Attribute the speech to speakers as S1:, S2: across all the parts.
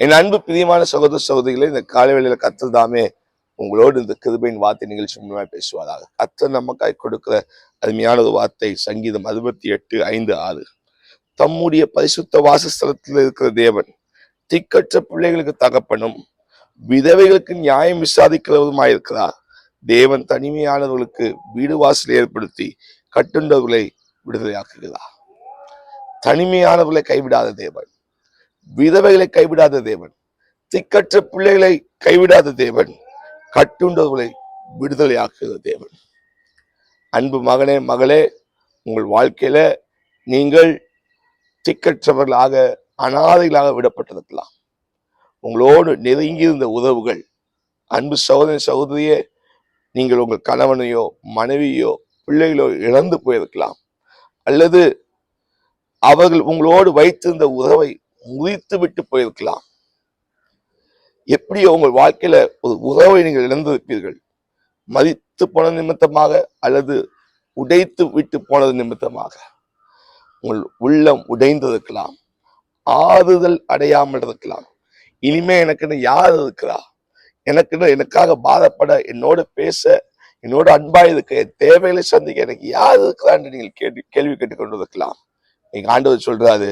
S1: என் அன்பு பிரியமான சகோதர சகோதரிகளை இந்த காலைவேளையில கத்தல் தாமே உங்களோடு இந்த கிருபையின் வார்த்தை நிகழ்ச்சி மூலமாக பேசுவாராக. கத்தர் நமக்காய் கொடுக்கிற அருமையான ஒரு வார்த்தை சங்கீதம் அறுபத்தி எட்டு ஐந்து ஆறு. தம்முடைய பரிசுத்த வாசஸ்தலத்தில் இருக்கிற தேவன் திக்கற்ற பிள்ளைகளுக்கு தகப்பனும் விதவைகளுக்கு நியாயம் விசாரிக்கிறவருமாயிருக்கிறார். தேவன் தனிமையானவர்களுக்கு வீடு வாசல் ஏற்படுத்தி கட்டுண்டவர்களை விடுதலையாக்குகிறார். தனிமையானவர்களை கைவிடாத தேவன். விதவைகளை கைவிடாத தேவன். திக்கற்ற பிள்ளைகளை கைவிடாத தேவன். கட்டுண்டவர்களை விடுதலையாக்குகிற தேவன். அன்பு மகனே மகளே உங்கள் வாழ்க்கையில நீங்கள் திக்கற்றவர்களாக அனாதைகளாக விடப்பட்டிருக்கலாம். உங்களோடு நெருங்கி இருந்த உறவுகள் அன்பு சகோதரி சகோதரியே நீங்கள் உங்கள் கணவனையோ மனைவியோ பிள்ளைகளோ இழந்து போயிருக்கலாம். அல்லது அவர்கள் உங்களோடு வைத்திருந்த உறவை முறித்து விட்டு போயிருக்கலாம். எப்படி உங்கள் வாழ்க்கையில ஒரு உறவை நீங்கள் இழந்திருப்பீர்கள். மதித்து போன நிமித்தமாக அல்லது உடைத்து விட்டு போனது நிமித்தமாக உங்கள் உள்ளம் உடைந்திருக்கலாம். ஆறுதல் அடையாமல் இருக்கலாம். இனிமே எனக்குன்னு யார் இருக்கிறா? எனக்குன்னு எனக்காக பாதப்பட என்னோட பேச என்னோட அன்பா இருக்க என் தேவைகளை சந்திக்க எனக்கு யார் இருக்கிறான்னு நீங்கள் கேள்வி கேள்வி கேட்டுக்கொண்டு இருக்கலாம் எங்க ஆண்டவர் சொல்றாரு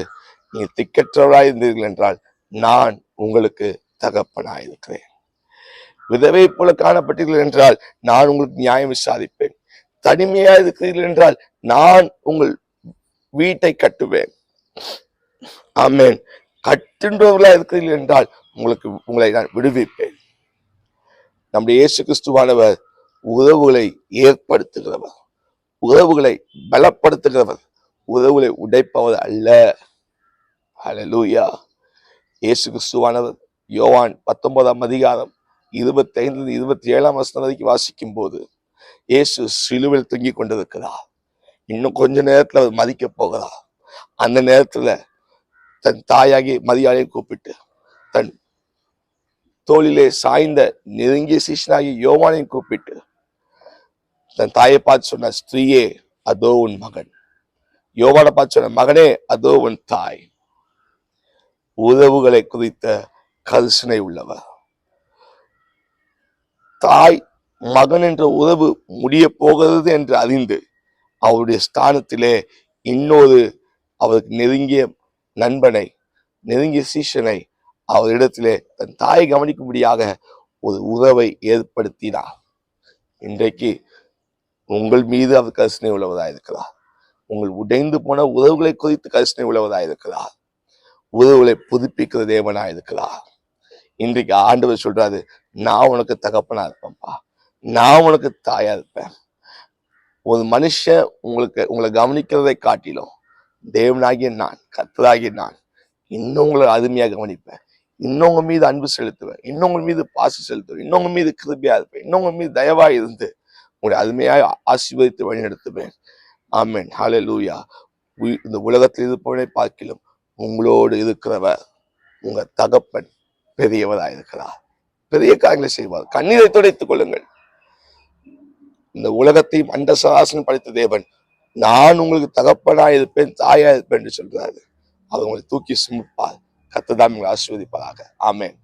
S1: நீ திக்கற்றவராய் இருந்தீர்கள் என்றால் நான் உங்களுக்கு தகப்பனாய் இருக்கிறேன். விதவை போல காணப்பட்டீர்கள் என்றால் நான் உங்களுக்கு நியாயம் விசாரிப்பேன். தனிமையா இருக்கிறீர்கள் என்றால் நான் உங்கள் வீட்டை கட்டுவேன். ஆமேன். கட்டுன்றவர்களா இருக்கிறீர்கள் என்றால் உங்களுக்கு உங்களை நான் விடுவிப்பேன். நம்முடைய இயேசு கிறிஸ்துவானவர் உறவுகளை ஏற்படுத்துகிறவர். உறவுகளை பலப்படுத்துகிறவர். உறவுகளை உடைப்பவர் அல்ல. ஹலலூயா இயேசு கிறிஸ்துவானவர் யோவான் பத்தொன்பதாம் அதிகாரம் இருபத்தி ஐந்து இருபத்தி ஏழாம் வசனம் வரைக்கும் வாசிக்கும் போது இயேசு சிலுவில் தொங்கிக் கொண்டிருக்கிறார். இன்னும் கொஞ்ச நேரத்துல அவர் மதிக்க போகிறார். அந்த நேரத்துல தன் தாயாகி மரியாதையை கூப்பிட்டு தன் தோளிலே சாய்ந்த நெருங்கிய சிஷ்யனாகி யோவானையும் கூப்பிட்டு தன் தாயை பார்த்து சொன்ன ஸ்திரீயே அதோ உன் மகன். யோவானை பார்த்து சொன்ன மகனே அதோ உன் தாய். உறவுகளை குறித்த கரிசனை உள்ளவர் தாய் மகன் என்ற உறவு முடிய போகிறது என்று அறிந்து அவருடைய ஸ்தானத்திலே இன்னொரு அவருக்கு நெருங்கிய நண்பனை நெருங்கிய சீஷனை அவரிடத்திலே தன் தாயை கவனிக்கும்படியாக ஒரு உறவை ஏற்படுத்தினார். இன்றைக்கு உங்கள் மீது அவர் கரிசனை உள்ளவராயிருக்கிறார். உங்கள் உடைந்து போன உறவுகளை குறித்து கரிசனை உள்ளவராயிருக்கிறார். உதவுகளை உறவுகளை புதுப்பிக்கிற தேவனா இருக்கிறார். இன்றைக்கு ஆண்டவர் சொல்றாரு நான் உனக்கு தகப்பனா இருப்பேன்ப்பா. நான் உனக்கு தாயா இருப்பேன். ஒரு மனுஷன் உங்களுக்கு உங்களை கவனிக்கிறதை காட்டிலும் தேவனாகிய நான் கத்தராகிய நான் இன்னும் உங்களை அருமையா கவனிப்பேன். இன்னொங்க மீது அன்பு செலுத்துவேன். இன்னொங்க மீது பாசம் செலுத்துவேன். இன்னொங்க மீது கிருபியா இருப்பேன். இன்னொங்க மீது தயவா இருந்து உங்களை அருமையாக ஆசீர்வதித்து வழிநடத்துவேன். ஆமேன். ஹலே லூயா இந்த உலகத்தில் இருப்பவனை பார்க்கிலும் உங்களோடு இருக்கிறவர் உங்க தகப்பன் பெரியவரா இருக்கிறார் பெரிய காரியங்களை செய்வார். கண்ணீரை துடைத்துக் கொள்ளுங்கள். இந்த உலகத்தையும் அண்ட சராசனம் படைத்த தேவன் நான் உங்களுக்கு தகப்பனா இருப்பேன் தாயா இருப்பேன் என்று சொல்றாரு அவர் உங்களை தூக்கி சுமிப்பார். கத்ததாம் உங்களை ஆசீர்வதிப்பதாக ஆமேன்.